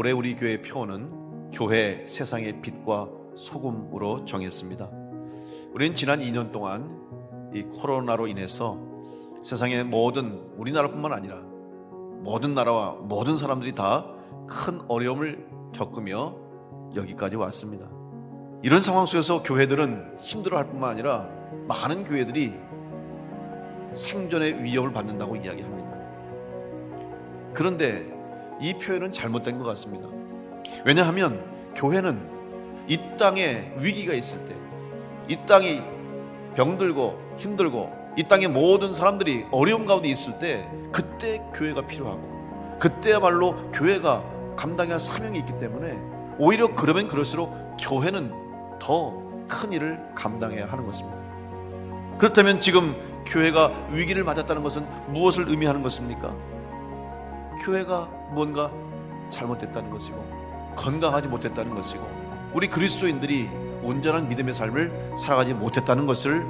올해 우리 교회 표어는 교회 세상의 빛과 소금으로 정했습니다. 우리는 지난 2년 동안 이 코로나로 인해서 세상의 모든 우리나라뿐만 아니라 모든 나라와 모든 사람들이 다 큰 어려움을 겪으며 여기까지 왔습니다. 이런 상황 속에서 교회들은 힘들어할 뿐만 아니라 많은 교회들이 생존의 위협을 받는다고 이야기합니다. 그런데 이 표현은 잘못된 것 같습니다. 왜냐하면 교회는 이 땅에 위기가 있을 때, 이 땅이 병들고 힘들고, 이 땅의 모든 사람들이 어려움 가운데 있을 때, 그때 교회가 필요하고, 그때야말로 교회가 감당해야 할 사명이 있기 때문에, 오히려 그러면 그럴수록 교회는 더 큰 일을 감당해야 하는 것입니다. 그렇다면 지금 교회가 위기를 맞았다는 것은 무엇을 의미하는 것입니까? 교회가 뭔가 잘못됐다는 것이고 건강하지 못했다는 것이고 우리 그리스도인들이 온전한 믿음의 삶을 살아가지 못했다는 것을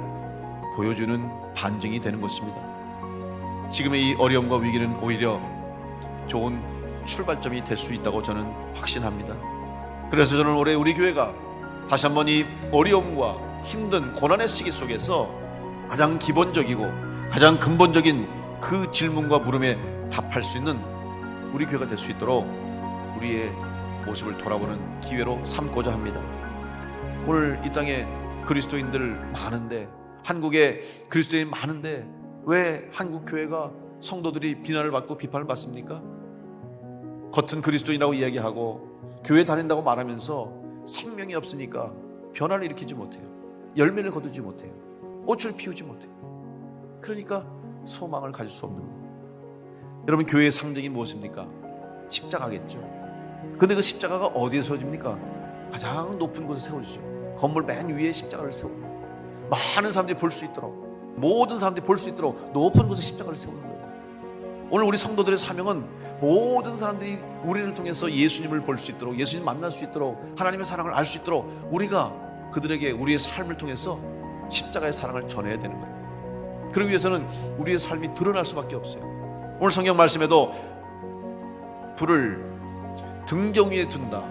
보여주는 반증이 되는 것입니다. 지금의 이 어려움과 위기는 오히려 좋은 출발점이 될 수 있다고 저는 확신합니다. 그래서 저는 올해 우리 교회가 다시 한번 이 어려움과 힘든 고난의 시기 속에서 가장 기본적이고 가장 근본적인 그 질문과 물음에 답할 수 있는 우리 교회가 될 수 있도록 우리의 모습을 돌아보는 기회로 삼고자 합니다. 오늘 이 땅에 그리스도인들 많은데 한국에 그리스도인 많은데 왜 한국 교회가 성도들이 비난을 받고 비판을 받습니까? 겉은 그리스도인이라고 이야기하고 교회 다닌다고 말하면서 생명이 없으니까 변화를 일으키지 못해요. 열매를 거두지 못해요. 꽃을 피우지 못해요. 그러니까 소망을 가질 수 없는 거예요. 여러분 교회의 상징이 무엇입니까? 십자가겠죠. 근데 그 십자가가 어디에 세워집니까? 가장 높은 곳에 세워지죠. 건물 맨 위에 십자가를 세우고 많은 사람들이 볼 수 있도록 모든 사람들이 볼 수 있도록 높은 곳에 십자가를 세우는 거예요. 오늘 우리 성도들의 사명은 모든 사람들이 우리를 통해서 예수님을 볼 수 있도록 예수님 만날 수 있도록 하나님의 사랑을 알 수 있도록 우리가 그들에게 우리의 삶을 통해서 십자가의 사랑을 전해야 되는 거예요. 그러기 위해서는 우리의 삶이 드러날 수밖에 없어요. 오늘 성경 말씀에도 불을 등경 위에 둔다,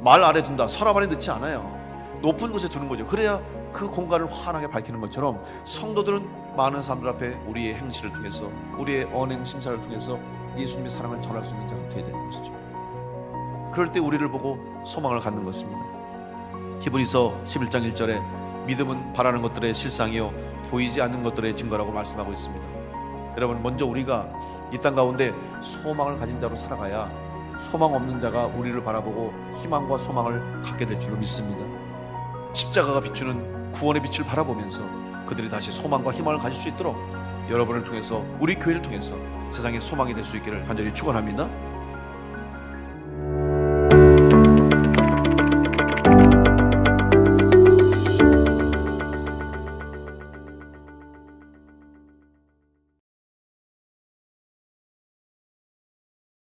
말 아래 둔다, 서랍 안에 넣지 않아요. 높은 곳에 두는 거죠. 그래야 그 공간을 환하게 밝히는 것처럼 성도들은 많은 사람들 앞에 우리의 행실을 통해서 우리의 언행 심사를 통해서 예수님의 사랑을 전할 수 있는 자가 되어야 되는 것이죠. 그럴 때 우리를 보고 소망을 갖는 것입니다. 히브리서 11장 1절에 믿음은 바라는 것들의 실상이요 보이지 않는 것들의 증거라고 말씀하고 있습니다. 여러분 먼저 우리가 이 땅 가운데 소망을 가진 자로 살아가야 소망 없는 자가 우리를 바라보고 희망과 소망을 갖게 될 줄로 믿습니다. 십자가가 비추는 구원의 빛을 바라보면서 그들이 다시 소망과 희망을 가질 수 있도록 여러분을 통해서 우리 교회를 통해서 세상의 소망이 될 수 있기를 간절히 축원합니다.